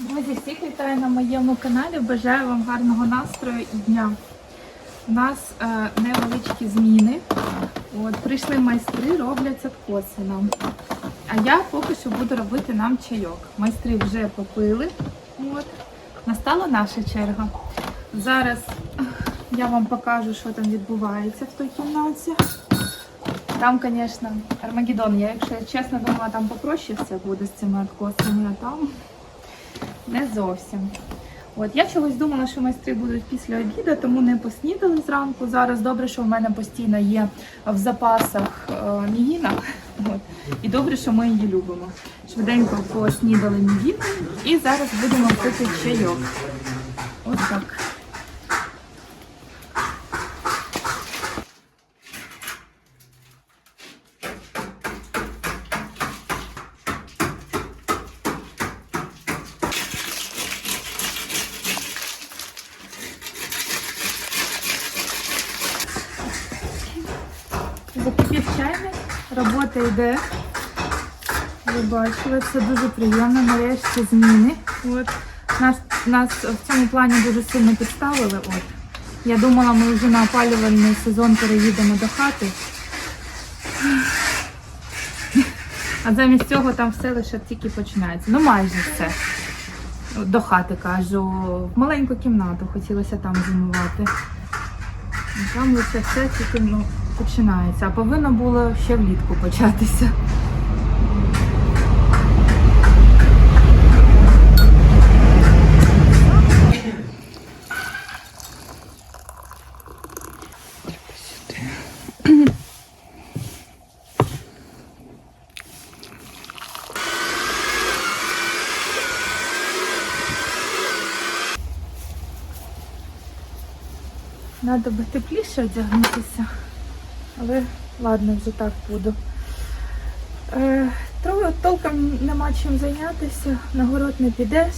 Друзі, всіх вітаю на моєму каналі. Бажаю вам гарного настрою і дня. У нас е, невеличкі зміни. От, прийшли майстри, роблять откоси нам. А я поки що буду робити нам чайок. Майстри вже попили. От. Настала наша черга. Зараз я вам покажу, що там відбувається в той кімнаті. Там, звісно, Армагеддон. Я, якщо чесно, думала, там попроще все буде з цими откосами, а там не зовсім. От я чогось думала, що майстри будуть після обіду, тому не поснідали зранку. Зараз добре, що в мене постійно є в запасах е, мігіна. От. І добре, що ми її любимо. Швиденько поснідали мігіна, і зараз будемо пити чайок. Ось так. Йде. Ви бачили, це дуже приємно, нарешті зміни. От. Нас, нас в цьому плані дуже сильно підставили. От. Я думала, ми вже на опалювальний сезон переїдемо до хати. А замість цього там все лише тільки починається. Ну майже все. До хати кажу. Маленьку кімнату хотілося там зимувати. Там лише все тільки ну, починається. А повинно було ще влітку початися. Надо би тепліше одягнутися. Але ладно, вже так буду. Е, толком нема чим зайнятися, на город не підеш.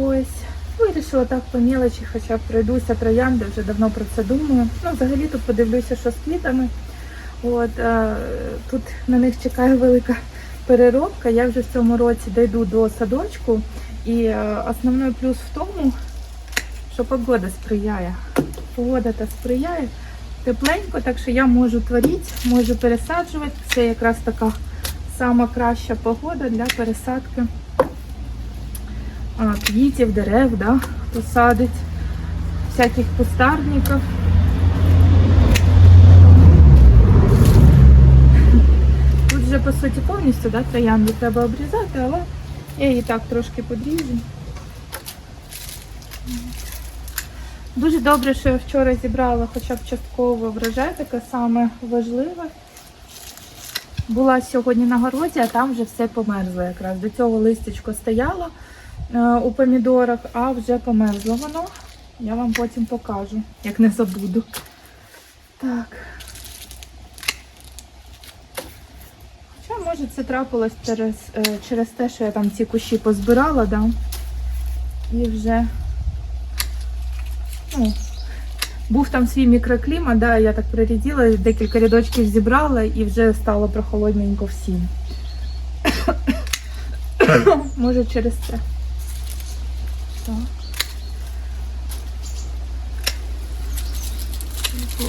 Ось. Вирішила так по мілочі, хоча б пройдуся троянди, вже давно про це думаю. Ну, взагалі тут подивлюся, що з квітами. От, е, тут на них чекає велика переробка. Я вже в цьому році дійду до садочку. І е, основний плюс в тому, що погода сприяє. Погода та сприяє. Тепленько, так що я можу творити, можу пересаджувати. Це якраз така сама краща погода для пересадки а, квітів, дерев, да, хто садить, всяких кустарників. Тут вже по суті повністю да, троянду треба обрізати, але я її так трошки подріжу. Дуже добре, що я вчора зібрала хоча б частково врожай, таке саме важливе. Була сьогодні на городі, а там вже все померзло якраз. До цього листячко стояло е, у помідорах, а вже померзло воно. Я вам потім покажу, як не забуду. Так. Хоча, може, це трапилось через, е, через те, що я там ці кущі позбирала, да? І вже ну, був там свій мікроклімат, да, я так приряділа, декілька рядочків зібрала і вже стало прохолодненько всім. Може через це. Так.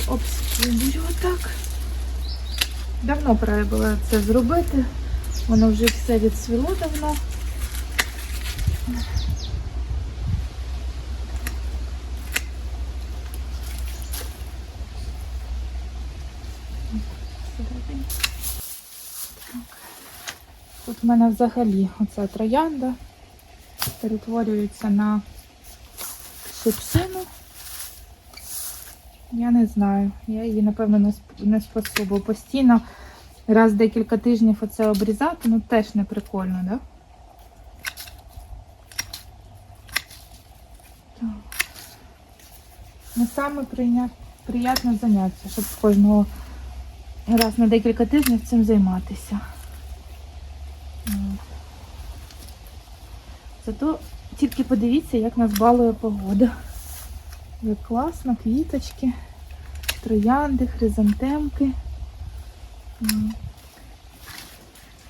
Обслідую отак. Давно пора було це зробити. Воно вже все відсвіло давно. всередині. Так. В мене взагалі оця троянда перетворюється на шипшину. Я не знаю. Я її, напевно, не, сп- спасу, бо постійно раз декілька тижнів оце обрізати, ну теж не прикольно, да? Так. Не саме прийня... приємне заняття, щоб кожного раз на декілька тижнів цим займатися. Зато тільки подивіться, як нас балує погода. Як класно, квіточки, троянди, хризантемки.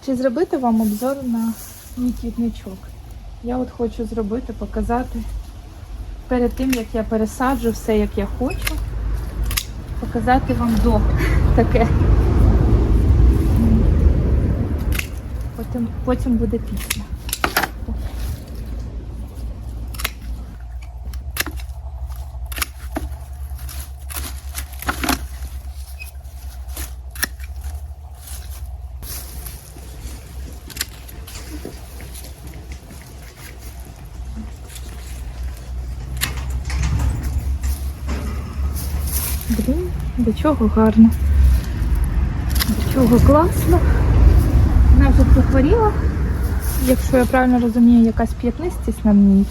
Чи зробити вам обзор на мій квітничок? Я от хочу зробити, показати перед тим, як я пересаджу все, як я хочу, показати вам до таке. Потім, потім буде пісня. Блін, до чого гарно. До чого класно. Вона вже. Якщо я правильно розумію, якась п'ятнистість на ній.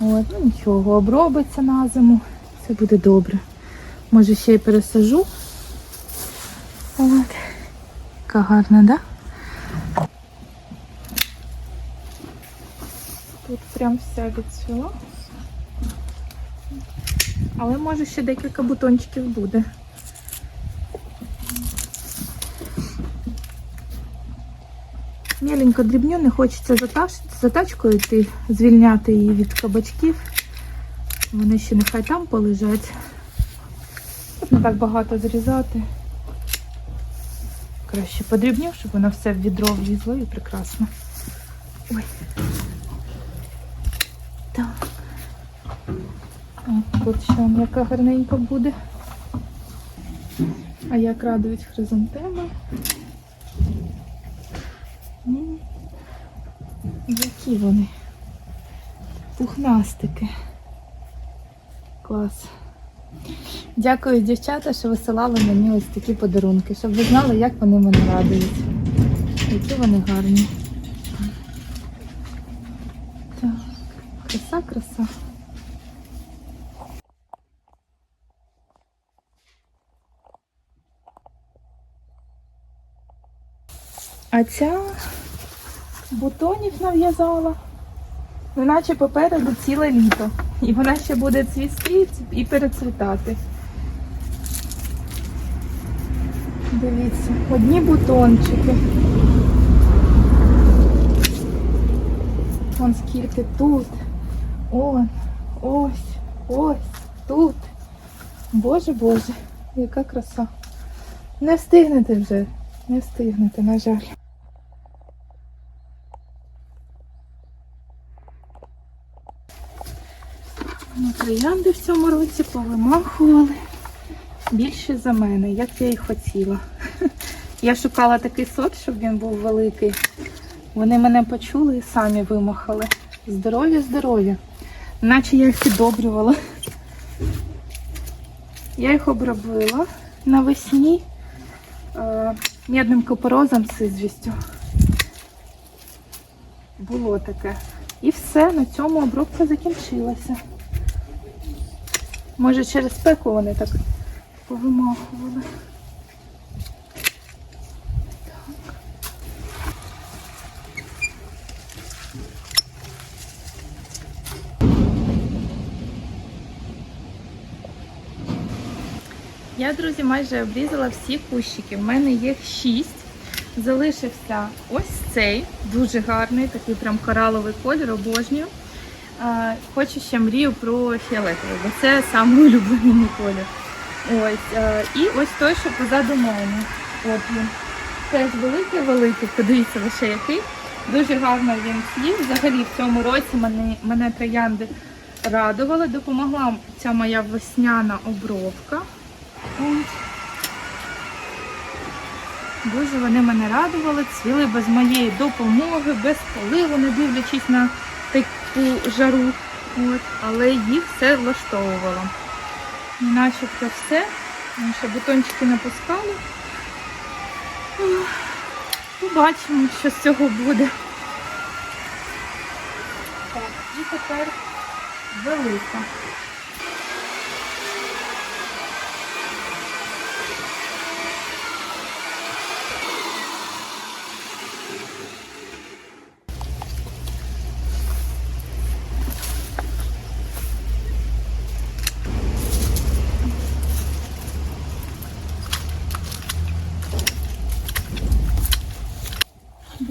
От, ну нічого, обробиться на зиму. Все буде добре. Може ще й пересажу. От. Яка гарна, так? Да? Тут прям вся відцвіла. Але може ще декілька бутончиків буде. Міленько дрібню, не хочеться за, тачкою йти, звільняти її від кабачків. Вони ще нехай там полежать. Не так багато зрізати. Краще подрібню, щоб воно все в відро влізло і прекрасно. Ой. Так. О, Тут ще он яка гарненька буде. А як радують хризантеми. М, Які вони? Пухнастики. Клас. Дякую, дівчата, що висилали мені ось такі подарунки, щоб ви знали, як вони мене радують. Які вони гарні. Так, краса, краса. А ця бутонів нав'язала. Ну, наче попереду ціле літо. І вона ще буде цвісти і перецвітати. Дивіться, одні бутончики. Вон скільки тут. Он, ось, ось, тут. Боже Боже, яка краса. Не встигнете вже. Не встигнете, на жаль. Ну, троянди в цьому році повимахували більше за мене, як я і хотіла. Я шукала такий сорт, щоб він був великий. Вони мене почули і самі вимахали. Здоров'я, здоров'я. Наче я їх підобрювала. Я їх обробила навесні е, м'ядним купорозом з ізвістю. Було таке. І все, на цьому обробка закінчилася. Може через спеку вони так повимахували. Я, друзі, майже обрізала всі кущики. В мене їх шість. Залишився ось цей, дуже гарний, такий прям кораловий колір, обожнюю. Хочу ще мрію про фіолетовий, бо це самий улюблений колір. Ось. І ось той, що позаду мене. От він. Теж великий-великий, подивіться лише який. Дуже гарно він цвів. Взагалі в цьому році мене, мене троянди радували. Допомогла ця моя весняна обробка. Дуже вони мене радували, цвіли без моєї допомоги, без поливу, не дивлячись на таку жару. От. Але їх все влаштовувало. І начебто все. Ми ще бутончики напускали. Побачимо, що з цього буде. Так, і тепер велика.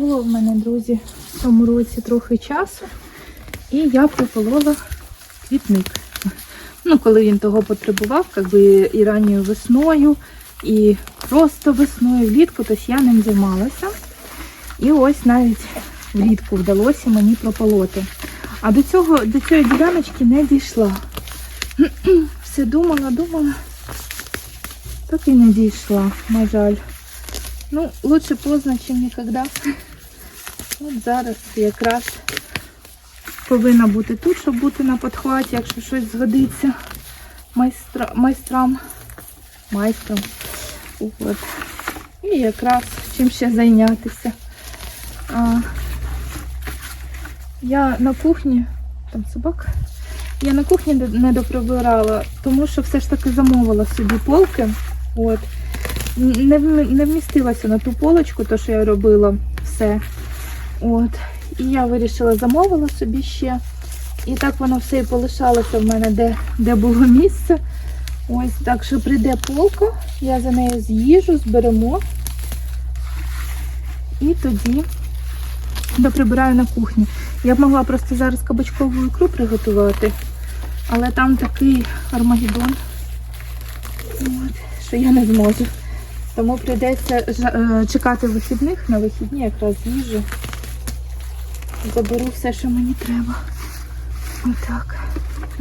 Було в мене, друзі, в цьому році трохи часу, і я прополола квітник. Ну, коли він того потребував, якби і ранньою весною, і просто весною, влітку, тобто я ним займалася. І ось навіть влітку вдалося мені прополоти. А до цього, до цієї діляночки не дійшла. Все думала, думала. Так і не дійшла, на жаль. Ну, лучше поздно, ніж ніколи. От зараз якраз повинна бути тут, щоб бути на підхваті, якщо щось згодиться майстра, майстрам. Майстрам. От. І якраз чим ще зайнятися. А, я на кухні, там собака, я на кухні не- доприбирала, тому що все ж таки замовила собі полки. От. Не, не вмістилася на ту полочку, то що я робила все. От. І я вирішила замовила собі ще. І так воно все і полишалося в мене, де, де було місце. Ось так що прийде полка, я за нею з'їжу, зберемо. І тоді доприбираю на кухні. Я б могла просто зараз кабачкову ікру приготувати, але там такий армагеддон, що я не зможу. Тому прийдеться е, чекати вихідних на вихідні, якраз їжу. Заберу все, що мені треба. Отак.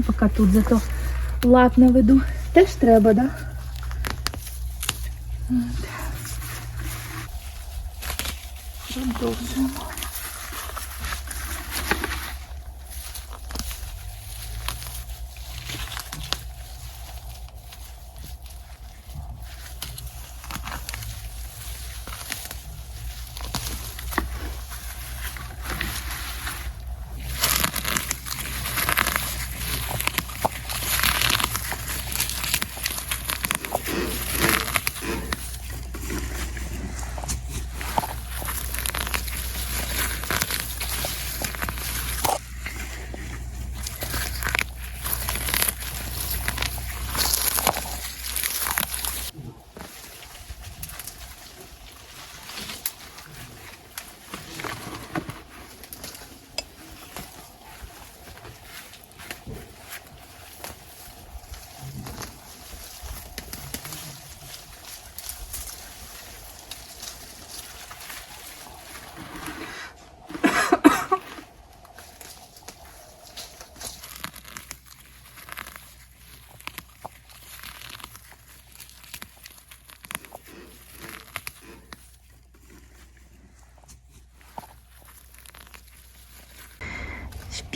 Поки тут зато лад наведу. Теж треба, так? Да? Продовжуємо.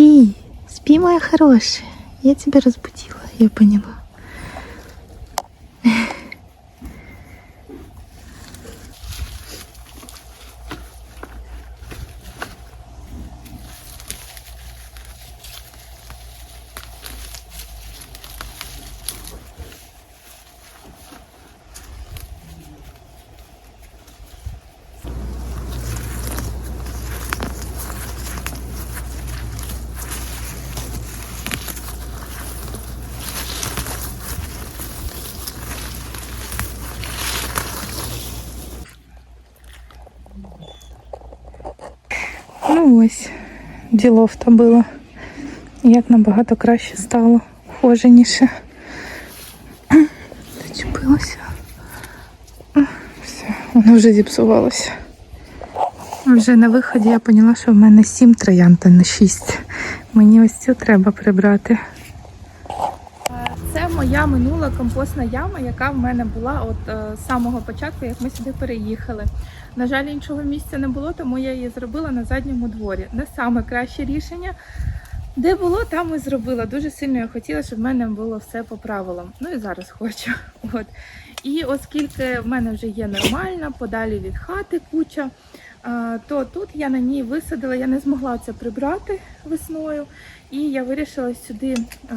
Спи, спи, моя хорошая. Я тебя разбудила, я поняла. Ну ось, ділов то було. Як набагато краще стало, ухоженіше. Зачепилося. Все, воно вже зіпсувалося. Вже на виході я поняла, що в мене сім троянд, а не шість. Мені ось цю треба прибрати. Моя минула компостна яма, яка в мене була от е, самого початку, як ми сюди переїхали. На жаль, іншого місця не було, тому я її зробила на задньому дворі. Не саме краще рішення. Де було, там і зробила. Дуже сильно я хотіла, щоб в мене було все по правилам. Ну і зараз хочу. От. І оскільки в мене вже є нормальна, подалі від хати куча, то тут я на ній висадила, я не змогла це прибрати весною. І я вирішила сюди а,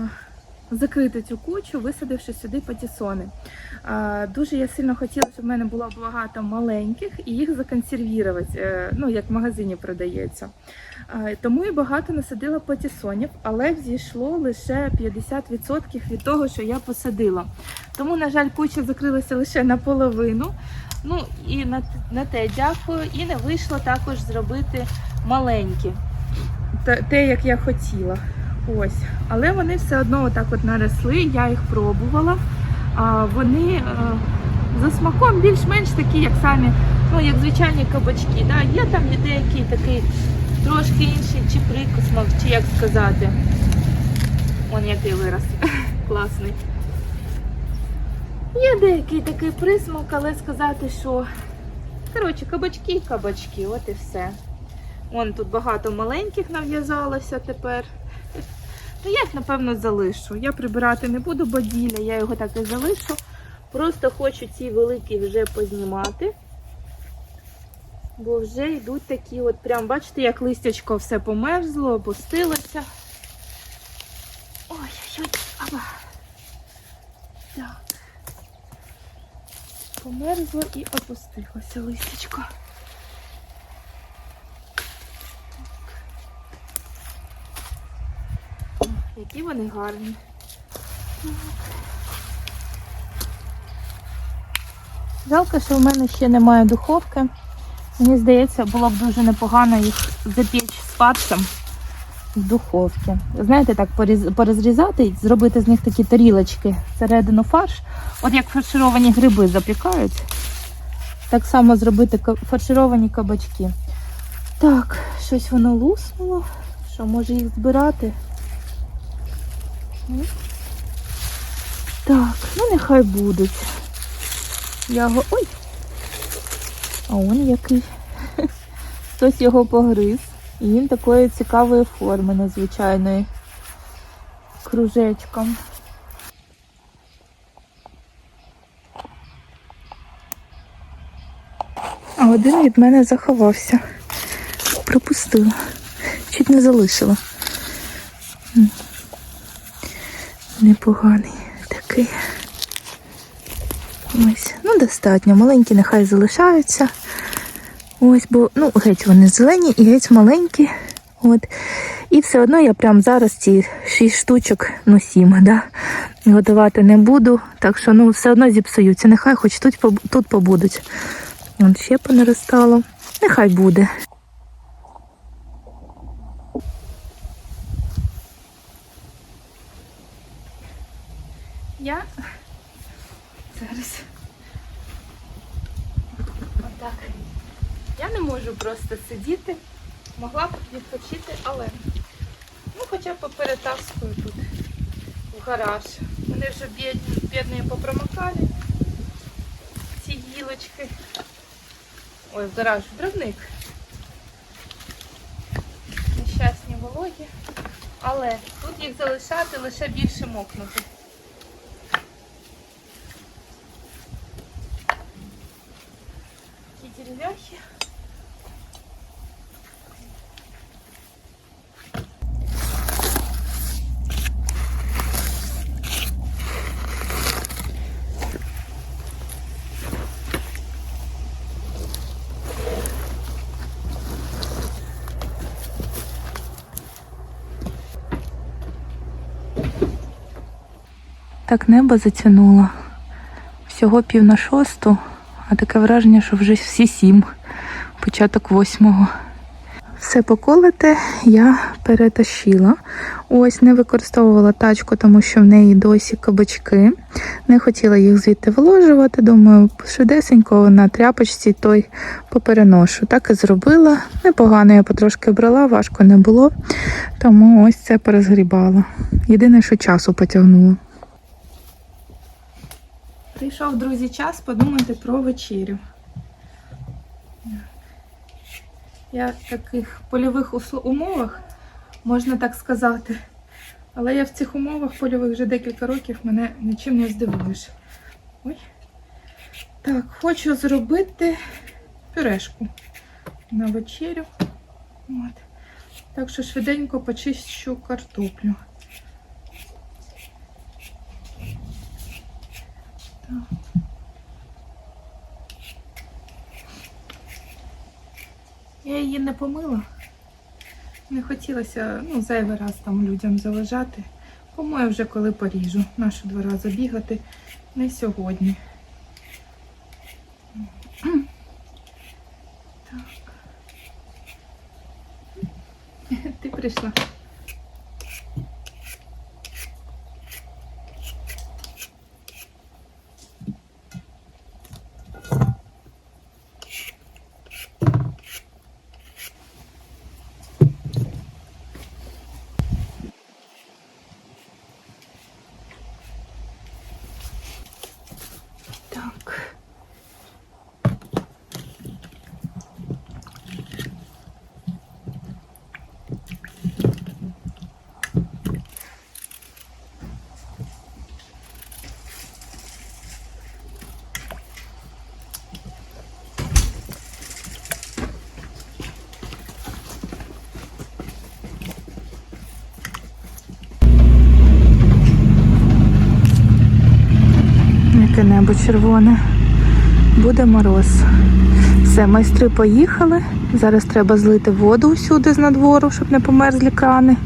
закрити цю кучу, висадивши сюди патісони. Дуже я сильно хотіла, щоб в мене було багато маленьких і їх законсервірувати, е, ну як в магазині продається. Тому і багато насадила патісонів, але взійшло лише 50% від того, що я посадила. Тому, на жаль, куча закрилася лише наполовину. Ну і на, на те дякую. І не вийшло також зробити маленькі. Те, як я хотіла. Ось. Але вони все одно отак от наросли, я їх пробувала. А, вони е, за смаком більш-менш такі, як самі, ну, як звичайні кабачки. Да? Є там і деякий такий трошки інший, чи прикусмак, чи як сказати. Он який вираз. Класний. Є деякий такий присмак, але сказати, що. Коротше, кабачки кабачки, от і все. Вон тут багато маленьких нав'язалося тепер. Ну, я їх, напевно, залишу. Я прибирати не буду боділя, я його так і залишу. Просто хочу ці великі вже познімати. Бо вже йдуть такі, от прям, бачите, як листячко все померзло, опустилося. Ой-ой-ой, аба. Так. Померзло і опустилося листячко. Які вони гарні. Жалко, що в мене ще немає духовки. Мені здається, було б дуже непогано їх запічь фаршем в духовці. Знаєте, так порозрізати і зробити з них такі тарілочки всередину фарш. От як фаршировані гриби запікають. Так само зробити фаршировані кабачки. Так, щось воно луснуло. Що, може їх збирати? Так, ну нехай будуть. Я його. Ой! А он який. Хтось його погриз. І він такої цікавої форми, незвичайної. Кружечком. А один від мене заховався. Пропустила. Чуть не залишила. Непоганий такий. Ось. Ну, достатньо. Маленькі нехай залишаються. Ось, бо, ну, геть вони зелені і геть маленькі. От. І все одно я прям зараз ці 6 штучок, ну 7, да, готувати не буду. Так що ну все одно зіпсуються. Нехай хоч тут, тут побудуть. Вон ще понаростало. Нехай буде. Я зараз. Отак. Я не можу просто сидіти. Могла б відпочити, але ну хоча б поперетаскую тут в гараж. Вони вже бідні, бідні попромокали. Ці гілочки. Ой, в гараж дровник. Нещасні вологі. Але тут їх залишати лише більше мокнути. Такі дерев'яхи. Так небо затянуло. Всього пів на шосту, а таке враження, що вже всі сім, початок восьмого. Все поколите я перетащила. Ось не використовувала тачку, тому що в неї досі кабачки. Не хотіла їх звідти виложувати. Думаю, швидесенько на тряпочці той попереношу. Так і зробила. Непогано я потрошки брала, важко не було. Тому ось це порозгрібала. Єдине, що часу потягнуло. Прийшов, друзі, час подумати про вечерю. Я в таких польових умовах, можна так сказати. Але я в цих умовах польових вже декілька років мене нічим не здивуєш. Ой. Так, хочу зробити пюрешку на вечерю. От. Так що швиденько почищу картоплю. Я її не помила. Не хотілося ну, зайвий раз там людям заважати. Помою вже коли поріжу. Нашу два рази бігати. Не сьогодні. Так. Ти прийшла? Так. Небо червоне. Буде мороз. Все, майстри поїхали. Зараз треба злити воду усюди з надвору, щоб не померзли крани.